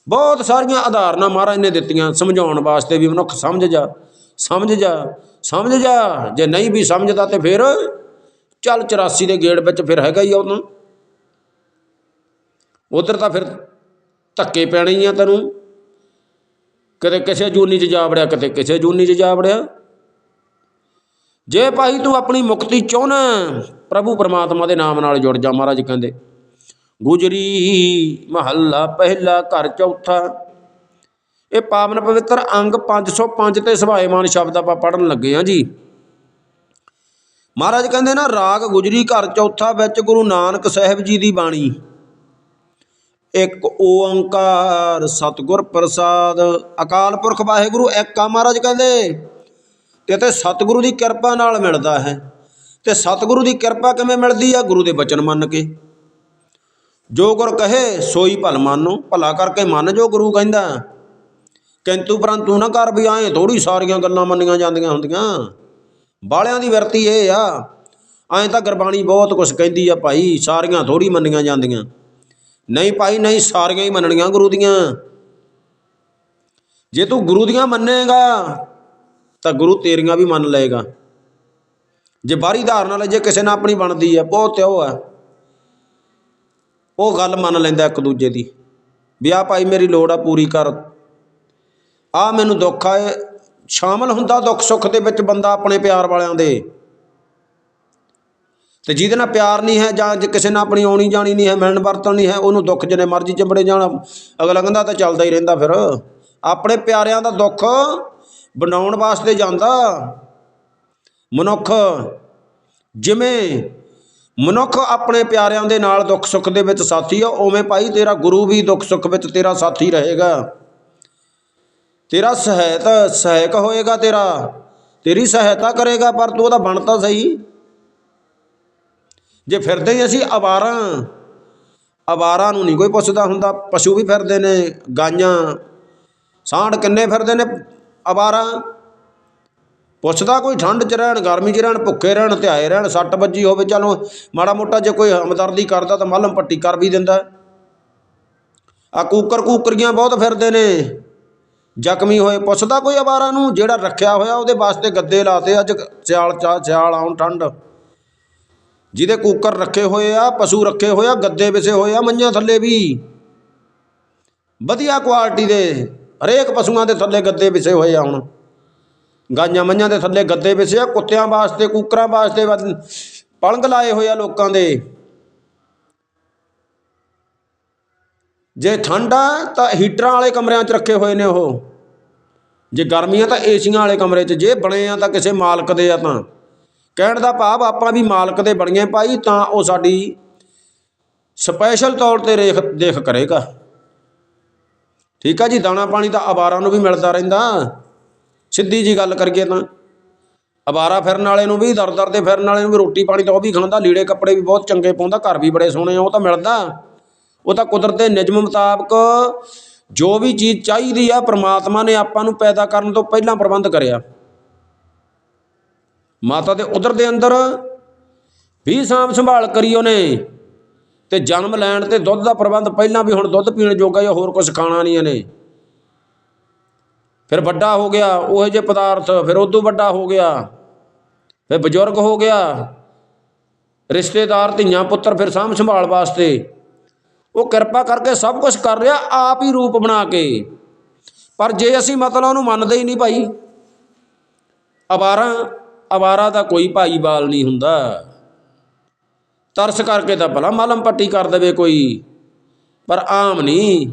ਬਹੁਤ ਸਾਰੀਆਂ ਆਧਾਰਨਾਂ ਮਹਾਰਾਜ ਨੇ ਦਿੱਤੀਆਂ, ਸਮਝਾਉਣ ਵਾਸਤੇ ਵੀ ਮਨੁੱਖ ਸਮਝ ਜਾ ਸਮਝ ਜਾ ਸਮਝ ਜਾ, ਜੇ ਨਹੀਂ ਵੀ ਸਮਝਦਾ ਤੇ ਫਿਰ ਚੱਲ 84 ਦੇ ਗੇੜ ਵਿੱਚ ਫਿਰ ਹੈਗਾ ਹੀ ਆ ਉਦੋਂ ਉਧਰ ਤਾਂ ਫਿਰ ਧੱਕੇ ਪੈਣੇ ਹੀ ਆ ਤੈਨੂੰ। ਕਦੇ ਕਿਸੇ ਜੂਨੀ 'ਚ ਜਾ ਵੜਿਆ, ਕਦੇ ਕਿਸੇ ਜੂਨੀ 'ਚ ਜਾ ਵੜਿਆ। ਜੇ ਭਾਈ ਤੂੰ ਆਪਣੀ ਮੁਕਤੀ ਚਾਹਨਾ ਪ੍ਰਭੂ ਪਰਮਾਤਮਾ ਦੇ ਨਾਮ ਨਾਲ ਜੁੜ ਜਾ ਮਹਾਰਾਜ ਕਹਿੰਦੇ। ਗੁਜਰੀ ਮਹੱਲਾ ਪਹਿਲਾ ਘਰ ਚੌਥਾ। ਇਹ ਪਾਵਨ ਪਵਿੱਤਰ ਅੰਗ 505 ਤੇ ਸਭਾਏਮਾਨ ਸ਼ਬਦ ਆਪਾਂ ਪੜਨ ਲੱਗੇ ਆ ਜੀ। ਮਹਾਰਾਜ ਕਹਿੰਦੇ ਨਾ, ਰਾਗ ਗੁਜਰੀ ਘਰ ਚੌਥਾ ਵਿੱਚ ਗੁਰੂ ਨਾਨਕ ਸਾਹਿਬ ਜੀ ਦੀ ਬਾਣੀ। ਇੱਕ ਓੰਕਾਰ ਸਤਿਗੁਰ ਪ੍ਰਸਾਦ। ਅਕਾਲ ਪੁਰਖ ਵਾਹਿਗੁਰੂ, ਇੱਕ ਆ ਮਹਾਰਾਜ ਕਹਿੰਦੇ, ਤੇ ਤੇ ਸਤਿਗੁਰੂ ਦੀ ਕਿਰਪਾ ਨਾਲ ਮਿਲਦਾ ਹੈ। ਤੇ ਸਤਿਗੁਰੂ ਦੀ ਕਿਰਪਾ ਕਿਵੇਂ ਮਿਲਦੀ ਆ? ਗੁਰੂ ਦੇ ਬਚਨ ਮੰਨ ਕੇ। ਜੋ ਗੁਰ ਕਹੇ, ਸੋਈ ਭਲ ਮੰਨੋ, ਭਲਾ ਕਰਕੇ ਮੰਨ ਜੋ ਗੁਰੂ ਕਹਿੰਦਾ। ਕਿੰਤੂ ਪਰੰਤੂ ਨਾ ਕਰ ਵੀ ਆਏ ਥੋੜੀ ਸਾਰੀਆਂ ਗੱਲਾਂ ਮੰਨੀਆਂ ਜਾਂਦੀਆਂ ਹੁੰਦੀਆਂ। ਬਾਲਿਆਂ ਦੀ ਵਰਤੀ ਇਹ ਆ। ਐਂ ਤਾਂ ਗੁਰਬਾਣੀ ਬਹੁਤ ਕੁਝ ਕਹਿੰਦੀ ਆ ਭਾਈ, ਸਾਰੀਆਂ ਥੋੜੀ ਮੰਨੀਆਂ ਜਾਂਦੀਆਂ। ਨਹੀਂ ਭਾਈ, ਨਹੀਂ, ਸਾਰੀਆਂ ਹੀ ਮੰਨਣੀਆਂ ਗੁਰੂ ਦੀਆਂ। ਜੇ ਤੂੰ ਗੁਰੂ ਦੀਆਂ ਮੰਨੇਗਾ, ਤਾਂ ਗੁਰੂ ਤੇਰੀਆਂ ਵੀ ਮੰਨ ਲਏਗਾ। ਜੇ ਬਾਹਰੀ ਧਾਰਨਾ ਲੈ ਜੇ ਕਿਸੇ ਨਾਲ ਆਪਣੀ ਬਣਦੀ ਆ, ਬਹੁਤ ਉਹ ਆ। ਉਹ ਗੱਲ ਮੰਨ ਲੈਂਦਾ ਇੱਕ ਦੂਜੇ ਦੀ। ਵੀ ਆ ਭਾਈ, ਮੇਰੀ ਲੋੜ ਆ ਪੂਰੀ ਕਰ। ਆ ਮੈਨੂੰ ਦੁੱਖ ਆਏ ਸ਼ਾਮਲ ਹੁੰਦਾ ਦੁੱਖ ਸੁੱਖ ਦੇ ਵਿੱਚ ਬੰਦਾ ਆਪਣੇ ਪਿਆਰ ਵਾਲਿਆਂ ਦੇ। ਤੇ ਜਿਹਦੇ ਨਾਲ ਪਿਆਰ ਨਹੀਂ ਹੈ ਜਾਂ ਜੇ ਕਿਸੇ ਨਾਲ ਆਪਣੀ ਆਉਣੀ ਜਾਣੀ ਨਹੀਂ ਹੈ, ਮਿਲਣ ਵਰਤਣ ਨਹੀਂ ਹੈ, ਉਹਨੂੰ ਦੁੱਖ ਜਿੰਨੇ ਮਰਜ਼ੀ ਚੰਬੜੇ ਜਾਣਾ, ਅਗਲਾ ਕਹਿੰਦਾ ਤਾਂ ਚੱਲਦਾ ਹੀ ਰਹਿੰਦਾ ਫਿਰ। ਆਪਣੇ ਪਿਆਰਿਆਂ ਦਾ ਦੁੱਖ ਬਣਾਉਣ ਵਾਸਤੇ ਜਾਂਦਾ। ਮਨੁੱਖ ਜਿਵੇਂ ਮਨੁੱਖ ਆਪਣੇ ਪਿਆਰਿਆਂ ਦੇ ਨਾਲ ਦੁੱਖ ਸੁੱਖ ਦੇ ਵਿੱਚ ਸਾਥੀ ਆ, ਉਵੇਂ ਭਾਈ ਤੇਰਾ ਗੁਰੂ ਵੀ ਦੁੱਖ ਸੁੱਖ ਵਿੱਚ ਤੇਰਾ ਸਾਥੀ ਰਹੇਗਾ। ਤੇਰਾ ਸਹਾਇਤਾ ਸਹਾਇਕ ਹੋਏਗਾ ਤੇਰਾ, ਤੇਰੀ ਸਹਾਇਤਾ ਕਰੇਗਾ, ਪਰ ਤੂੰ ਉਹਦਾ ਬਣਤਾ ਸਹੀ। ਜੇ ਫਿਰਦੇ ਹੀ ਅਸੀਂ ਅਵਾਰਾਂ ਅਵਾਰਾਂ ਨੂੰ ਨਹੀਂ ਕੋਈ ਪੁੱਛਦਾ ਹੁੰਦਾ, ਪਸ਼ੂ ਵੀ ਫਿਰਦੇ ਨੇ, ਗਾਈਆਂ, ਸਾਂਢ ਕਿੰਨੇ ਫਿਰਦੇ ਨੇ ਅਵਾਰਾਂ? ਪੁੱਛਦਾ ਕੋਈ ਠੰਡ 'ਚ ਰਹਿਣ, ਗਰਮੀ 'ਚ ਰਹਿਣ, ਭੁੱਖੇ ਰਹਿਣ, ਧਿਆਏ ਰਹਿਣ, ਸੱਟ ਵੱਜੀ ਹੋਵੇ, ਚਲੋ ਮਾੜਾ ਮੋਟਾ ਜੇ ਕੋਈ ਹਮਦਰਦੀ ਕਰਦਾ ਤਾਂ ਮਲਮ ਪੱਟੀ ਕਰ ਵੀ ਦਿੰਦਾ। ਆ ਕੂਕਰ ਕੂਕਰੀਆਂ ਬਹੁਤ ਫਿਰਦੇ ਨੇ। ਜ਼ਖਮੀ ਹੋਏ, ਪੁੱਛਦਾ ਕੋਈ ਅਵਾਰਾਂ ਨੂੰ ਜਿਹੜਾ ਰੱਖਿਆ ਹੋਇਆ ਉਹਦੇ ਵਾਸਤੇ ਗੱਦੇ ਲਾਤੇ, ਅੱਜ ਸਿਆਲ ਚਾ ਸਿਆਲ ਆਉਣ ਠੰਡ ਜਿਹਦੇ ਕੂਕਰ ਰੱਖੇ ਹੋਏ ਆ, ਪਸ਼ੂ ਰੱਖੇ ਹੋਏ ਆ, ਗੱਦੇ ਵਿਸੇ ਹੋਏ ਆ ਮੰਝਾਂ ਥੱਲੇ ਵੀ। ਵਧੀਆ ਕੁਆਲਿਟੀ ਦੇ ਹਰੇਕ ਪਸ਼ੂਆਂ ਦੇ ਥੱਲੇ ਗੱਦੇ ਵਿਸੇ ਹੋਏ ਆ ਹੁਣ। ਗਾਈਆਂ ਮੱਝਾਂ ਦੇ ਥੱਲੇ ਗੱਦੇ ਵਿਸੇ ਆ, ਕੁੱਤਿਆਂ ਵਾਸਤੇ, ਕੂਕਰਾਂ ਵਾਸਤੇ ਵ- ਪਲੰਗ ਲਾਏ ਹੋਏ ਆ ਲੋਕਾਂ ਦੇ। ਜੇ ਠੰਡ ਆ, ਤਾਂ ਹੀਟਰਾਂ ਵਾਲੇ ਕਮਰਿਆਂ 'ਚ ਰੱਖੇ ਹੋਏ ਨੇ ਉਹ। ਜੇ ਗਰਮੀਆਂ ਤਾਂ ਏਸੀਆਂ ਵਾਲੇ ਕਮਰੇ 'ਚ, ਜੇ ਬਣੇ ਆ ਤਾਂ ਕਿਸੇ ਮਾਲਕ ਦੇ ਆ ਤਾਂ। ਕਹਿਣ ਦਾ ਭਾਵ ਆਪਾਂ ਵੀ ਮਾਲਕ ਦੇ ਬਣੀਏ ਭਾਈ, ਤਾਂ ਉਹ ਸਾਡੀ ਸਪੈਸ਼ਲ ਤੌਰ ਤੇ ਰੇਖ ਦੇਖ ਕਰੇਗਾ। ਠੀਕ ਆ ਜੀ, ਦਾਣਾ ਪਾਣੀ ਤਾਂ ਆਵਾਰਾਂ ਨੂੰ ਵੀ ਮਿਲਦਾ ਰਹਿੰਦਾ। ਸਿੱਧੀ ਜੀ ਗੱਲ ਕਰੀਏ ਤਾਂ ਅਵਾਰਾ ਫਿਰਨ ਵਾਲੇ ਨੂੰ ਵੀ ਦਰ ਦਰ ਦੇ ਫਿਰਨ ਵਾਲੇ ਨੂੰ ਵੀ ਰੋਟੀ ਪਾਣੀ ਤਾਂ ਉਹ ਵੀ ਖਾਂਦਾ, ਲੀੜੇ ਕੱਪੜੇ ਵੀ ਬਹੁਤ ਚੰਗੇ ਪਾਉਂਦਾ, ਘਰ ਵੀ ਬੜੇ ਸੋਹਣੇ ਆ, ਉਹ ਤਾਂ ਮਿਲਦਾ। ਉਹ ਤਾਂ ਕੁਦਰਤ ਦੇ ਨਿਯਮ ਮੁਤਾਬਕ ਜੋ ਵੀ ਚੀਜ਼ ਚਾਹੀਦੀ ਆ, ਪ੍ਰਮਾਤਮਾ ਨੇ ਆਪਾਂ ਨੂੰ ਪੈਦਾ ਕਰਨ ਤੋਂ ਪਹਿਲਾਂ ਪ੍ਰਬੰਧ ਕਰਿਆ। ਮਾਤਾ ਦੇ ਉਦਰ ਦੇ ਅੰਦਰ ਵੀ ਸਾਂਭ ਸੰਭਾਲ ਕਰੀ ਉਹਨੇ ਤੇ ਜਨਮ ਲੈਣ ਤੇ ਦੁੱਧ ਦਾ ਪ੍ਰਬੰਧ ਪਹਿਲਾਂ ਵੀ ਹੁਣ ਦੁੱਧ ਪੀਣ ਜੋਗਾ ਜਾਂ ਹੋਰ ਕੁਝ ਖਾਣਾ ਨਹੀਂ ਇਹਨੇ। ਫਿਰ ਵੱਡਾ ਹੋ ਗਿਆ, ਉਹ ਜਿਹੇ ਪਦਾਰਥ, ਫਿਰ ਉਦੋਂ ਵੱਡਾ ਹੋ ਗਿਆ, ਫਿਰ ਬਜ਼ੁਰਗ ਹੋ ਗਿਆ, ਰਿਸ਼ਤੇਦਾਰ, ਧੀਆਂ, ਪੁੱਤਰ ਫਿਰ ਸਾਂਭ ਸੰਭਾਲ ਵਾਸਤੇ। ਉਹ ਕਿਰਪਾ ਕਰਕੇ ਸਭ ਕੁਝ ਕਰ ਰਿਹਾ, ਆਪ ਹੀ ਰੂਪ ਬਣਾ ਕੇ। ਪਰ ਜੇ ਅਸੀਂ ਮਤਲਬ ਉਹਨੂੰ ਮੰਨਦੇ ਹੀ ਨਹੀਂ ਭਾਈ, ਅਵਾਰਾ ਅਵਾਰਾ ਦਾ ਕੋਈ ਭਾਈਵਾਲ ਨਹੀਂ ਹੁੰਦਾ। ਤਰਸ ਕਰਕੇ ਤਾਂ ਭਲਾ ਮਲਮ ਪੱਟੀ ਕਰ ਦੇਵੇ ਕੋਈ। ਪਰ ਆਮ ਨਹੀਂ।